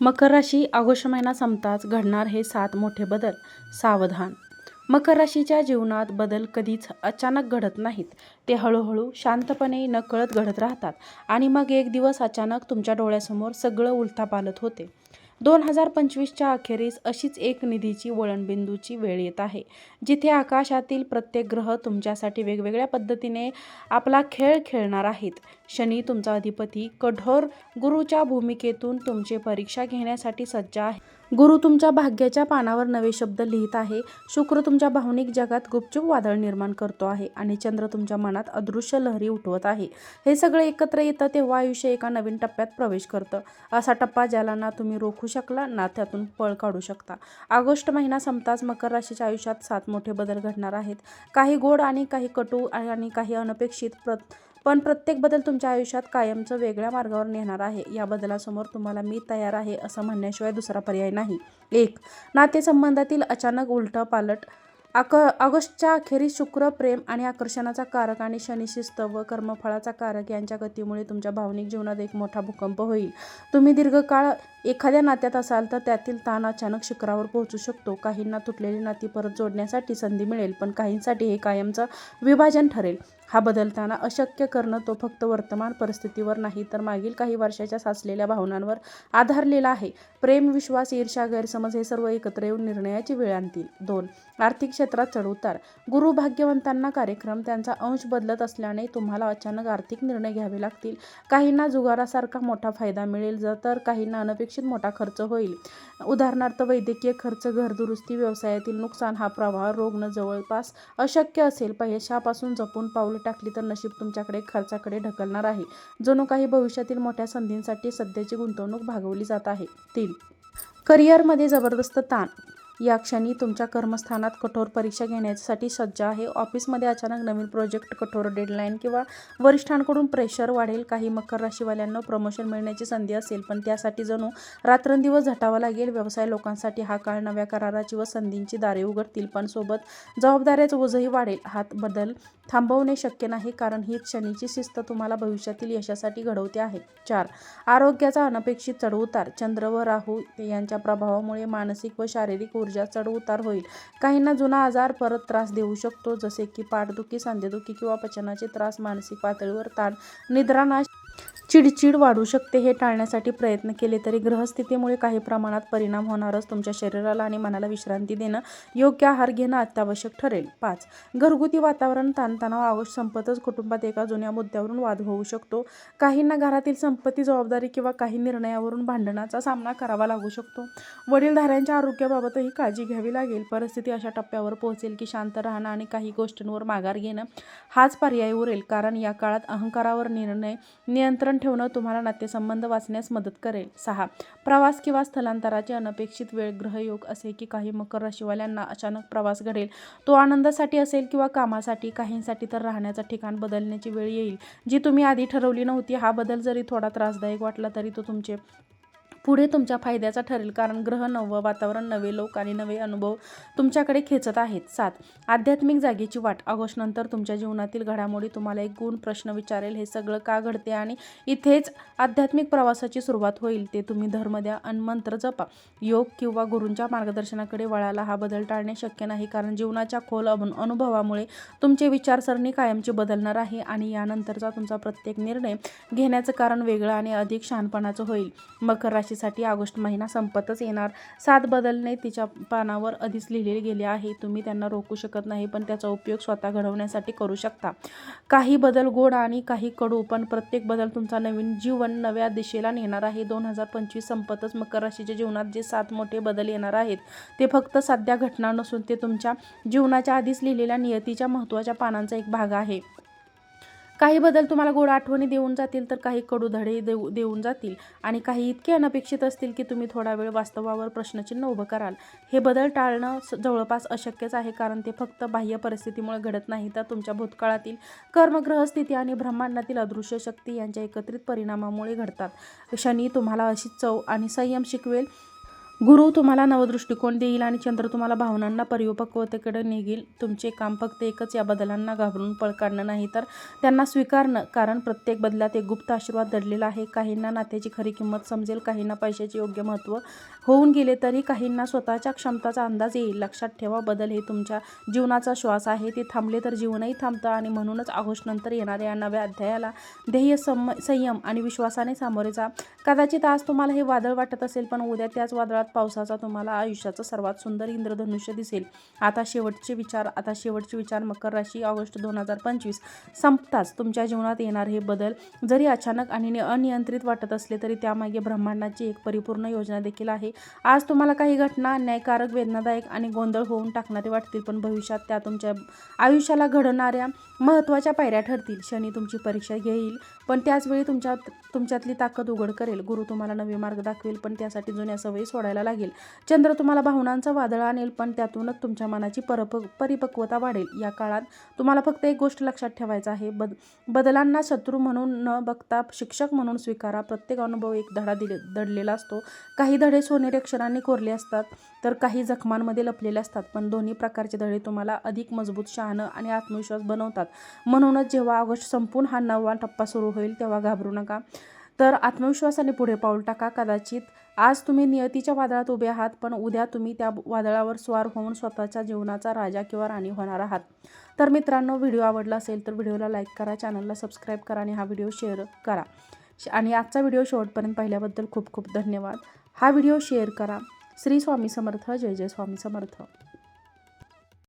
मकर राशी ऑगस्ट महिना संपताच घडणार हे सात मोठे बदल. सावधान. मकर राशीच्या जीवनात बदल कधीच अचानक घडत नाहीत. ते हळूहळू शांतपणे नकळत घडत राहतात आणि मग एक दिवस अचानक तुमच्या डोळ्यासमोर सगळं उलथापालत होते. दोन हजार पंचवीसच्या अखेरीस अशीच एक निधीची वळणबिंदूची वेळ येत आहे. जिथे आकाशातील प्रत्येक ग्रह तुमच्यासाठी वेगवेगळ्या पद्धतीने आपला खेळ खेळणार आहेत. शनी तुमचा अधिपती कठोर गुरुच्या भूमिकेतून तुमची परीक्षा घेण्यासाठी सज्ज आहे. गुरु तुमच्या भाग्याच्या पानावर नवे शब्द लिहित आहे. शुक्र तुमच्या भावनिक जगात गुपचूप वादळ निर्माण करतो आहे आणि चंद्र तुमच्या मनात अदृश्य लहरी उठवत आहे. हे सगळं एकत्र येतं तेव्हा आयुष्य एका नवीन टप्प्यात प्रवेश करतं. असा टप्पा ज्याला ना तुम्ही रोखू शकला ना त्यातून पळ काढू शकता. ऑगस्ट महिना संपताच मकर राशीच्या आयुष्यात सात मोठे बदल घडणार आहेत. काही गोड आणि काही कटू आणि काही अनपेक्षित प्र पण प्रत्येक बदल तुमच्या आयुष्यात कायमचं वेगळ्या मार्गावर नेणार आहे. या बदलासमोर तुम्हाला मी तयार आहे असं म्हणण्याशिवाय दुसरा पर्याय नाही. एक नातेसंबंधातील अचानक उलट पालट. आक ऑगस्टच्या अखेरीस शुक्र प्रेम आणि आकर्षणाचा कारक आणि शनिशिस्त व कर्मफळाचा कारक यांच्या गतीमुळे तुमच्या भावनिक जीवनात एक मोठा भूकंप होईल. तुम्ही दीर्घकाळ एखाद्या नात्यात असाल तर त्यातील ताण अचानक शिखरावर पोहोचू शकतो. काहींना तुटलेली नाती परत जोडण्यासाठी संधी मिळेल पण काहींसाठी हे कायमचं विभाजन ठरेल. हा बदलताना अशक्य करणं तो फक्त वर्तमान परिस्थितीवर नाही तर मागील काही वर्षाच्या साचलेल्या भावनांवर आधारलेला आहे. प्रेम विश्वास ईर्ष्या गैरसमज हे सर्व एकत्र येऊन निर्णयाची वेळ आणतील. दोन आर्थिक क्षेत्रात चढउतार गुरु भाग्यवंतांना कार्यक्रम त्यांचा अंश बदलत असल्याने तुम्हाला अचानक आर्थिक निर्णय घ्यावे लागतील. काहींना जुगारासारखा मोठा फायदा मिळेल जर तर काहींना अनपेक्षित मोठा खर्च होईल. उदाहरणार्थ वैद्यकीय खर्च घरदुरुस्ती व्यवसायातील नुकसान हा प्रवाह रोगणं जवळपास अशक्य असेल पैशापासून जपून पाऊल टाकली तर नशीब तुमच्याकडे खर्चाकडे ढकलणार आहे. जणू काही भविष्यातील मोठ्या संधींसाठी सध्याची गुंतवणूक भागवली जात आहे. तीन. करिअरमध्ये जबरदस्त ताण. या क्षणी तुमच्या कर्मस्थानात कठोर परीक्षा घेण्यासाठी सज्ज आहे. ऑफिसमध्ये अचानक नवीन प्रोजेक्ट कठोर डेडलाईन किंवा वरिष्ठांकडून प्रेशर वाढेल. काही मकर राशीवाल्यांना प्रमोशन मिळण्याची संधी असेल पण त्यासाठी जणू रात्रंदिवस झटावं लागेल. व्यवसाय लोकांसाठी हा काळ नव्या कराराची व संधींची दारे उघडतील पण सोबत जबाबदाऱ्याच ओझही वाढेल. हात बदल थांबवणे शक्य नाही कारण ही शनीची शिस्त तुम्हाला भविष्यातील यशासाठी घडवते आहे. चार. आरोग्याचा अनपेक्षित चढउतार. चंद्र व राहू यांच्या प्रभावामुळे मानसिक व शारीरिक ऊर्जा चढउतार होईल. काहींना जुना आजार परत त्रास देऊ शकतो जसे की पाठदुखी सांधेदुखी किंवा पचनाचे त्रास मानसिक पातळीवर ताण निद्रानाश चिडचिड वाढू शकते हे टाळण्यासाठी प्रयत्न केले तरी ग्रहस्थितीमुळे काही प्रमाणात परिणाम होणारच तुमच्या शरीराला आणि मनाला विश्रांती देणं योग्य आहार घेणं अत्यावश्यक ठरेल. पाच. घरगुती वातावरण ताणतणाव आवश्यक संपतच कुटुंबात एका जुन्या मुद्द्यावरून वाद होऊ शकतो. काहींना घरातील संपत्ती जबाबदारी किंवा काही निर्णयावरून भांडणाचा सामना करावा लागू शकतो. वडीलधाऱ्यांच्या आरोग्याबाबतही काळजी घ्यावी लागेल. परिस्थिती अशा टप्प्यावर पोहोचेल की शांत राहणं आणि काही गोष्टींवर माघार घेणं हाच पर्याय उरेल. कारण या काळात अहंकारावर निर्णय नियंत्रण ठेवणं तुम्हाला नातेसंबंध वाचण्यास मदत करेल. सहा. प्रवास किंवा स्थलांतराचे अनपेक्षित वेळ ग्रहयोग असे की काही मकर राशीवाल्यांना अचानक प्रवास घडेल. तो आनंदासाठी असेल किंवा कामासाठी काहींसाठी तर राहण्याचं ठिकाण बदलण्याची वेळ येईल. जी तुम्ही आधी ठरवली नव्हती हा बदल जरी थोडा त्रासदायक वाटला तरी तो तुमचे पुढे तुमच्या फायद्याचा ठरेल कारण ग्रह नवं वातावरण नवे लोक आणि नवे अनुभव तुमच्याकडे खेचत आहेत. सात. आध्यात्मिक जागेची वाट. ऑगस्टनंतर तुमच्या जीवनातील घडामोडी तुम्हाला एक गुण प्रश्न विचारेल. हे सगळं का घडते आणि इथेच आध्यात्मिक प्रवासाची सुरुवात होईल ते तुम्ही धर्म द्या आणि मंत्र जपा. योग किंवा गुरूंच्या मार्गदर्शनाकडे वळायला हा बदल टाळणे शक्य नाही कारण जीवनाच्या खोल अनु अनुभवामुळे तुमचे विचारसरणी कायमची बदलणार आहे आणि यानंतरचा तुमचा प्रत्येक निर्णय घेण्याचं कारण वेगळं आणि अधिक शहाणपणाचं होईल. मकर राशी साठी ऑगस्ट महिना संपतच येणार. सात बदलणे तिच्या पानावर आधीच लिहिलेले गेले आहे. तुम्ही त्यांना रोखू शकत नाही पण त्याचा उपयोग स्वतः घडवण्यासाठी करू शकता. काही बदल गोड आणि काही कडू पण प्रत्येक बदल तुमचा नवीन जीवन नव्या दिशेला नेणार आहे. दोन हजार पंचवीस संपतच मकर राशीच्या जीवनात जे सात मोठे बदल येणार आहेत ते फक्त साध्या घटना नसून ते तुमच्या जीवनाच्या आधीच लिहिलेल्या नियतीच्या महत्त्वाच्या पानांचा एक भाग आहे. काही बदल तुम्हाला गोड आठवणी देऊन जातील तर काही कडू धडे देऊ देऊन जातील. आणि काही इतके अनपेक्षित असतील की तुम्ही थोडा वेळ वास्तवावर प्रश्नचिन्ह उभं कराल. हे बदल टाळणं जवळपास अशक्यच आहे कारण ते फक्त बाह्य परिस्थितीमुळे घडत नाही तर तुमच्या भूतकाळातील कर्मग्रहस्थिती आणि ब्रह्मांडातील अदृश्य शक्ती यांच्या एकत्रित परिणामामुळे घडतात. शनी तुम्हाला अशी चव आणि संयम शिकवेल गुरु तुम्हाला नवदृष्टिकोन देईल आणि चंद्र तुम्हाला भावनांना परिपक्वतेकडे निघेल तुमचे काम फक्त एकच या बदलांना घाबरून पळ काढणं नाही तर त्यांना स्वीकारणं. कारण प्रत्येक बदलात एक गुप्त आशीर्वाद दडलेला आहे. काहींना नात्याची खरी किंमत समजेल काहींना पैशाचे योग्य महत्त्व होऊन गेले तरी काहींना स्वतःच्या क्षमताचा अंदाज येईल. लक्षात ठेवा बदल हे तुमच्या जीवनाचा श्वास आहे. ते थांबले तर जीवनही थांबतं आणि म्हणूनच ऑगस्ट नंतर येणाऱ्या या नव्या अध्यायाला ध्येय सम संयम आणि विश्वासाने सामोरे जा. कदाचित आज तुम्हाला हे वादळ वाटत असेल पण उद्या त्याच वादळात पावसाचा तुम्हाला आयुष्याचं सर्वात सुंदर इंद्रधनुष्य दिसेल. आता शेवटचे विचार आता शेवटचे विचार मकर राशी ऑगस्ट दोन हजार पंचवीस संपताच तुमच्या जीवनात येणार हे बदल. जरी अचानक आणि अनियंत्रित वाटत असले तरी त्यामागे ब्रह्मांडाची एक परिपूर्ण योजना देखील आहे. आज तुम्हाला काही घटना अन्यायकारक वेदनादायक आणि गोंधळ होऊन टाकणारे वाटतील पण भविष्यात त्या तुमच्या आयुष्याला घडणाऱ्या महत्त्वाच्या पायऱ्या ठरतील. शनी तुमची परीक्षा घेईल पण त्याचवेळी तुमच्यात तुमच्यातली ताकद उघड करेल. गुरु तुम्हाला नवे मार्ग दाखवेल पण त्यासाठी जुन्या सवयी सोडायला लागेल. चंद्र तुम्हाला भावनांचा वादळ आणेल पण त्यातूनच तुमच्या मनाची परप परिपक्वता वाढेल. या काळात तुम्हाला फक्त एक गोष्ट लक्षात ठेवायचं आहे. बद बदलांना शत्रू म्हणून न बघता शिक्षक म्हणून स्वीकारा. प्रत्येक अनुभव एक धडा दिले दडलेला असतो. काही धडे सोनेरी अक्षरांनी कोरले असतात तर काही जखमांमध्ये लपलेले असतात पण दोन्ही प्रकारचे धडे तुम्हाला अधिक मजबूत शहाणं आणि आत्मविश्वास बनवतात. म्हणूनच जेव्हा ऑगस्ट संपून हा नववा टप्पा सुरू होईल तेव्हा घाबरू नका. तर आत्मविश्वासाने पुढे पाऊल टाका कदाचित आज तुम्ही नियतीच्या वादळात उभे आहात पण उद्या तुम्ही त्या वादळावर स्वार होऊन स्वतःच्या जीवनाचा राजा किंवा राणी होणार आहात. तर मित्रांनो व्हिडिओ आवडला असेल तर व्हिडिओला लाईक करा चॅनलला सबस्क्राईब करा आणि हा व्हिडिओ शेअर करा. आणि आजचा व्हिडिओ शेवटपर्यंत पाहिल्याबद्दल खूप खूप धन्यवाद. हा व्हिडिओ शेअर करा. श्री स्वामी समर्थ जय जय स्वामी समर्थ.